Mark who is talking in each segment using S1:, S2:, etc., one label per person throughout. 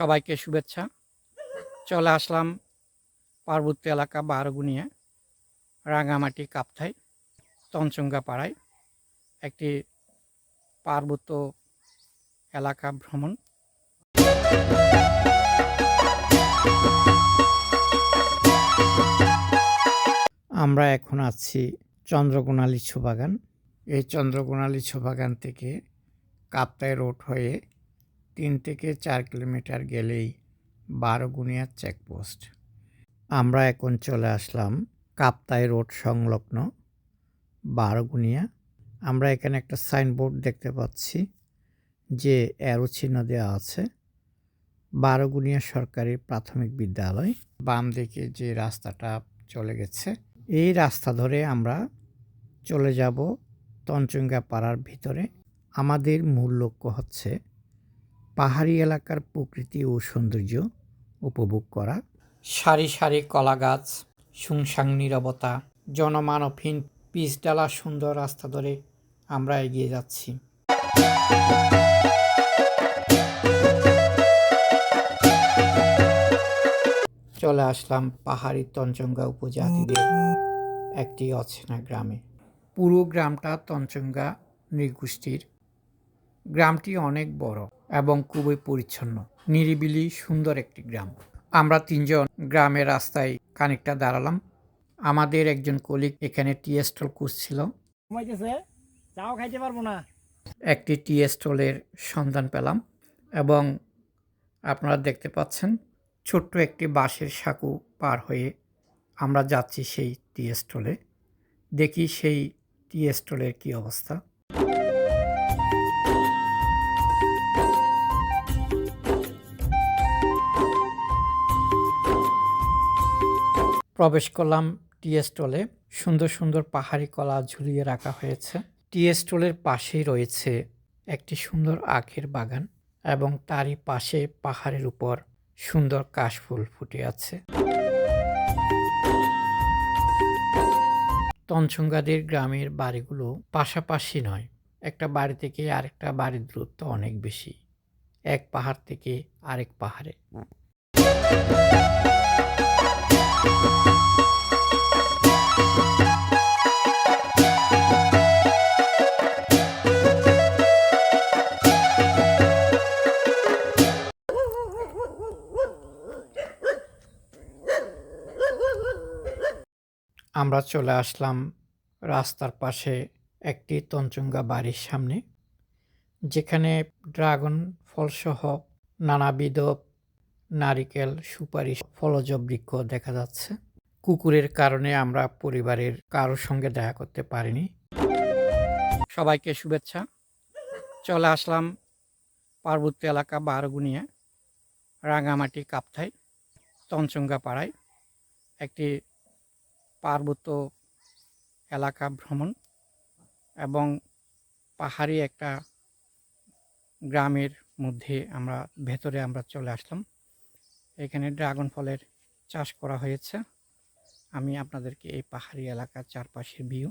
S1: সবাইকে শুভেচ্ছা। চলে আসলাম পার্বত্য এলাকা বারগুনিয়া, রাঙামাটি কাপ্থাই তঞ্চঙ্গা পাড়ায় একটি পার্বত্য এলাকা ভ্রমণ। আমরা এখন আছি চন্দ্রকোনা লিচু বাগান এই চন্দ্রকোনা লিচু বাগান থেকে কাপ্তাই রোড হয়ে তিন থেকে চার কিলোমিটার গেলেই বারোগুনিয়া চেকপোস্ট আমরা এখন চলে আসলাম কাপ্তাই রোড সংলগ্ন বারোগুনিয়া আমরা এখানে একটা সাইনবোর্ড দেখতে পাচ্ছি যে অ্যারো চিহ্ন দেওয়া আছে। বারোগুনিয়া সরকারি প্রাথমিক বিদ্যালয়। বাম দিকে যে রাস্তাটা চলে গেছে, এই রাস্তা ধরে আমরা চলে যাব তঞ্চঙ্গা পাড়ার ভিতরে। আমাদের মূল লক্ষ্য হচ্ছে পাহাড়ি এলাকার প্রকৃতি ও সৌন্দর্য উপভোগ করা। সারি সারি কলা গাছ শুংসাং নীরবতা, জনমানবহীন পিচডালা সুন্দর রাস্তা ধরে আমরা এগিয়ে যাচ্ছি। চলে আসলাম পাহাড়ি তঞ্চঙ্গা উপজাতিদের একটি অচেনা গ্রামে। পুরো গ্রামটা তঞ্চঙ্গা নৃগোষ্ঠীর গ্রামটি অনেক বড় এবং খুবই পরিচ্ছন্ন। নিরিবিলি সুন্দর একটি গ্রাম। আমরা তিনজন গ্রামের রাস্তায় খানিকটা দাঁড়ালাম। আমাদের একজন কলিগ এখানে টি স্টল করছিল
S2: চাও খাইতে পারব না।
S1: একটি টি স্টলের সন্ধান পেলাম এবং আপনারা দেখতে পাচ্ছেন ছোট্ট একটি বাঁশের সাঁকু পার হয়ে আমরা যাচ্ছি সেই টি স্টলে দেখি সেই টি স্টলের কী অবস্থা। প্রবেশ করলাম টি স্টলে। সুন্দর সুন্দর পাহাড়ি কলা ঝুলিয়ে রাখা হয়েছে। টি স্টলের পাশেই রয়েছে একটি সুন্দর আখের বাগান এবং তারই পাশে পাহাড়ের উপর সুন্দর কাশফুল ফুটে আছে। তঞ্চঙ্গাদের গ্রামের বাড়িগুলো পাশাপাশি নয়, একটা বাড়ি থেকে আরেকটা বাড়ির দূরত্ব অনেক বেশি। এক পাহাড় থেকে আরেক পাহাড়ে। আমরা চলে আসলাম রাস্তার পাশে একটি তঞ্চঙ্গা বাড়ির সামনে যেখানে ড্রাগন ফলসহ নানাবিধ নারিকেল সুপারি ফলজ বৃক্ষ দেখা যাচ্ছে। কুকুরের কারণে আমরা পরিবারের কারোর সঙ্গে দেখা করতে পারিনি। সবাইকে শুভেচ্ছা। চলে আসলাম পার্বত্য এলাকা বারগুনিয়া, রাঙামাটি কাপ্থাই তঞ্চঙ্গা পাড়ায়। একটি পার্বত্য এলাকা ভ্রমণ এবং পাহাড়ি একটা গ্রামের মধ্যে আমরা, ভেতরে আমরা চলে আসলাম। এখানে ড্রাগন ফলের চাষ করা হয়েছে। আমি আপনাদেরকে এই পাহাড়ি এলাকার চারপাশের ভিউ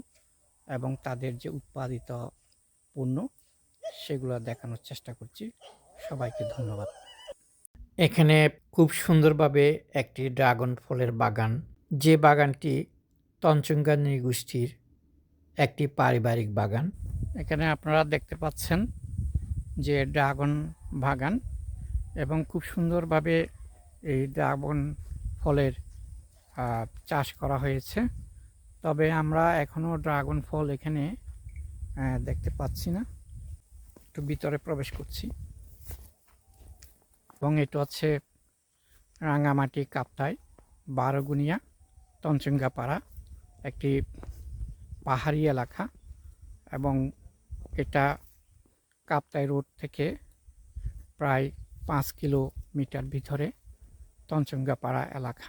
S1: এবং তাদের যে উৎপাদিত পণ্য, সেগুলো দেখানোর চেষ্টা করছি। সবাইকে ধন্যবাদ। এখানে খুব সুন্দরভাবে একটি ড্রাগন ফলের বাগান। যে বাগানটি তঞ্চঙ্গা নৃগোষ্ঠীর একটি পারিবারিক বাগান। এখানে আপনারা দেখতে পাচ্ছেন যে ড্রাগন বাগান এবং খুব সুন্দরভাবে এই ড্রাগন ফলের চাষ করা হয়েছে। তবে আমরা এখনও ড্রাগন ফল এখানে দেখতে পাচ্ছি না। একটু ভিতরে প্রবেশ করছি। এবং এটা হচ্ছে রাঙামাটি কাপ্তাই, বারোগুনিয়া তঞ্চঙ্গা পাড়া একটি পাহাড়ি এলাকা। এবং এটা কাপ্তাই রোড থেকে প্রায় পাঁচ কিলোমিটার ভিতরে। তঞ্চঙ্গা পাড়া এলাকা।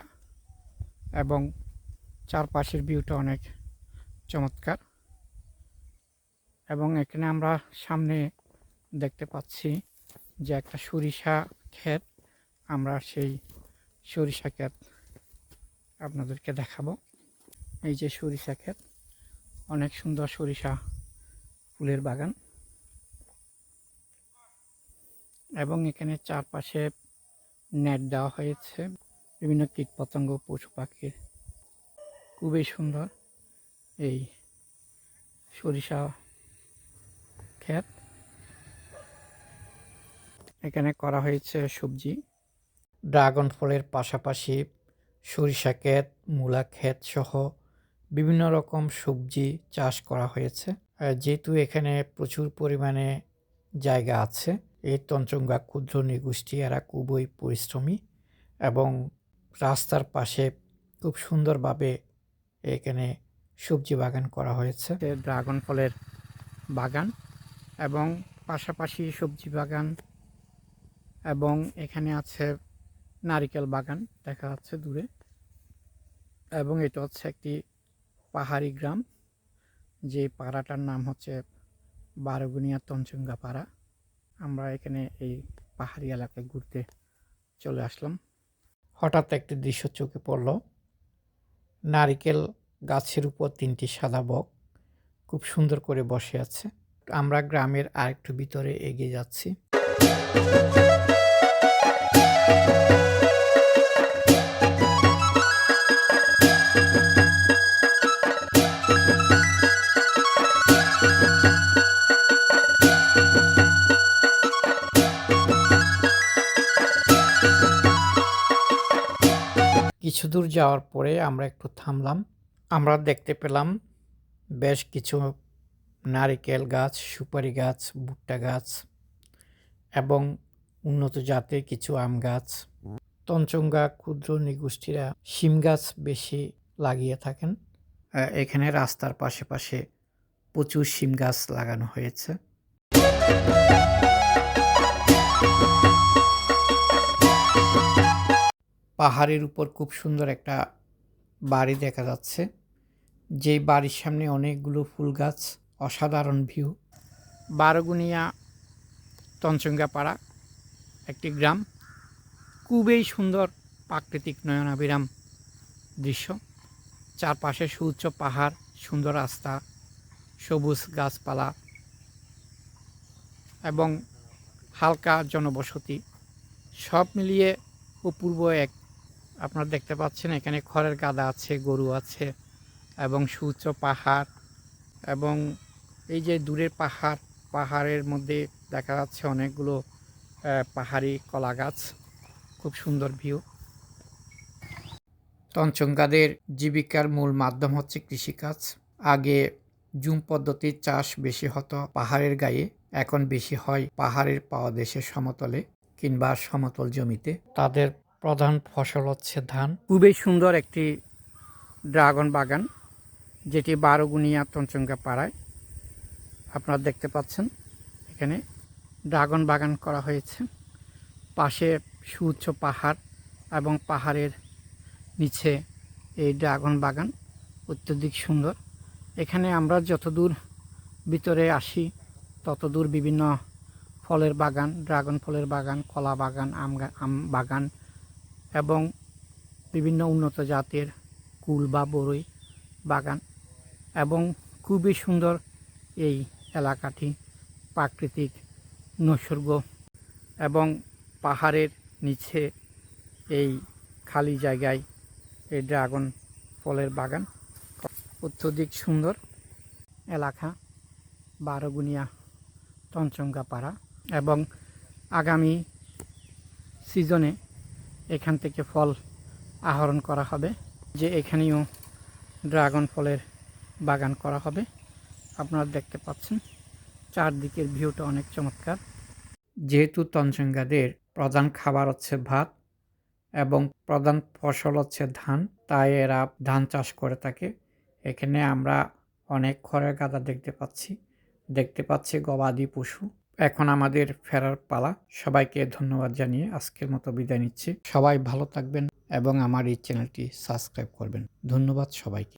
S1: এবং চারপাশের ভিউটা অনেক চমৎকার। এবং এখানে আমরা সামনে দেখতে পাচ্ছি যে একটা সরিষা ক্ষেত। আমরা সেই সরিষা ক্ষেত আপনাদেরকে দেখাবো। এই যে সরিষা ক্ষেত, অনেক সুন্দর সরিষা ফুলের বাগান। এবং এখানে চারপাশে নেট দেওয়া হয়েছে। বিভিন্ন কীটপতঙ্গ, পশু পাখির। খুবই সুন্দর এই সরিষা ক্ষেত। এখানে করা হয়েছে সবজি। ড্রাগন ফলের পাশাপাশি সরিষা ক্ষেত, মূলা ক্ষেত সহ বিভিন্ন রকম সবজি চাষ করা হয়েছে। যেহেতু এখানে প্রচুর পরিমাণে জায়গা আছে এই তঞ্চঙ্গা ক্ষুদ্র নৃগোষ্ঠী এরা খুবই পরিশ্রমী এবং রাস্তার পাশে খুব সুন্দরভাবে এখানে সবজি বাগান করা হয়েছে। ড্রাগন ফলের বাগান এবং পাশাপাশি সবজি বাগান এবং এখানে আছে নারিকেল বাগান দেখা যাচ্ছে দূরে এবং এটা হচ্ছে একটি পাহাড়ি গ্রাম। যে পাড়াটার নাম হচ্ছে বারোগুনিয়া তঞ্চঙ্গা পাড়া। আমরা এখানে এই পাহাড়ি এলাকায় ঘুরতে চলে আসলাম। হঠাৎ একটি দৃশ্য চোখে পড়ল। নারিকেল গাছের উপর তিনটি সাদা বক খুব সুন্দর করে বসে আছে। আমরা গ্রামের আরেকটু ভিতরে এগিয়ে যাচ্ছি। কিছু দূর যাওয়ার পরে আমরা একটু থামলাম। আমরা দেখতে পেলাম বেশ কিছু নারিকেল গাছ, সুপারি গাছ, ভুট্টা গাছ এবং উন্নত জাতের কিছু আম গাছ। তঞ্চঙ্গা, ক্ষুদ্র নিগোষ্ঠীরা শিম গাছ বেশি লাগিয়ে থাকেন। এখানে রাস্তার পাশে পাশে প্রচুর শিম গাছ লাগানো হয়েছে। পাহাড়ের উপর খুব সুন্দর একটা বাড়ি দেখা যাচ্ছে। যেই বাড়ির সামনে অনেকগুলো ফুল গাছ, অসাধারণ ভিউ। বারগুনিয়া তঞ্চঙ্গা পাড়া একটি গ্রাম। খুবই সুন্দর প্রাকৃতিক নয়নাবিরাম দৃশ্য। চারপাশে সুউচ্চ পাহাড়, সুন্দর রাস্তা, সবুজ গাছপালা এবং হালকা জনবসতি। সব মিলিয়ে অপূর্ব এক আপনারা দেখতে পাচ্ছেন, এখানে খড়ের গাদা আছে, গরু আছে, এবং সুউচ্চ পাহাড়, এবং এই যে দূরের পাহাড়, পাহাড়ের মধ্যে দেখা যাচ্ছে অনেকগুলো পাহাড়ি কলা গাছ, খুব সুন্দর ভিউ। তঞ্চঙ্গাদের জীবিকার মূল মাধ্যম হচ্ছে কৃষিকাজ। আগে জুম পদ্ধতির চাষ বেশি হতো পাহাড়ের গায়ে, এখন বেশি হয় পাহাড়ের পাওয়া দেশের সমতলে কিংবা সমতল জমিতে। তাদের প্রধান ফসল হচ্ছে ধান। খুবই সুন্দর একটি ড্রাগন বাগান, যেটি বারোগুনিয়া তঞ্চঙ্গা পাড়ায়। আপনারা দেখতে পাচ্ছেন, এখানে ড্রাগন বাগান করা হয়েছে। পাশে সুউচ্চ পাহাড় এবং পাহাড়ের নিচে এই ড্রাগন বাগান অত্যধিক সুন্দর। এখানে আমরা যতদূর ভিতরে আসি, ততদূর বিভিন্ন ফলের বাগান, ড্রাগন ফলের বাগান, কলা বাগান, আম আম বাগান এবং বিভিন্ন উন্নত জাতের কুল বা বরই বাগান এবং খুবই সুন্দর এই এলাকাটি প্রাকৃতিক নৈসর্গ এবং পাহাড়ের নিচে এই খালি জায়গায় এই ড্রাগন ফলের বাগান। অত্যধিক সুন্দর এলাকা, বারোগুনিয়া তঞ্চঙ্গা পাড়া এবং আগামী সিজনে এখান থেকে ফল আহরণ করা হবে, যে এখানেও ড্রাগন ফলের বাগান করা হবে। আপনারা দেখতে পাচ্ছেন, চারদিকের ভিউটা অনেক চমৎকার। যেহেতু তঞ্চঙ্গাদের প্রধান খাবার হচ্ছে ভাত এবং প্রধান ফসল হচ্ছে ধান, তাই এরা ধান চাষ করে থাকে। এখানে আমরা অনেক খড়ের গাদা দেখতে পাচ্ছি। দেখতে পাচ্ছি গবাদি পশু। এখন আমাদের ফেরার পালা। সবাইকে ধন্যবাদ জানিয়ে আজকের মতো বিদায় নিচ্ছি। সবাই ভালো থাকবেন এবং আমার এই চ্যানেলটি সাবস্ক্রাইব করবেন। ধন্যবাদ সবাইকে।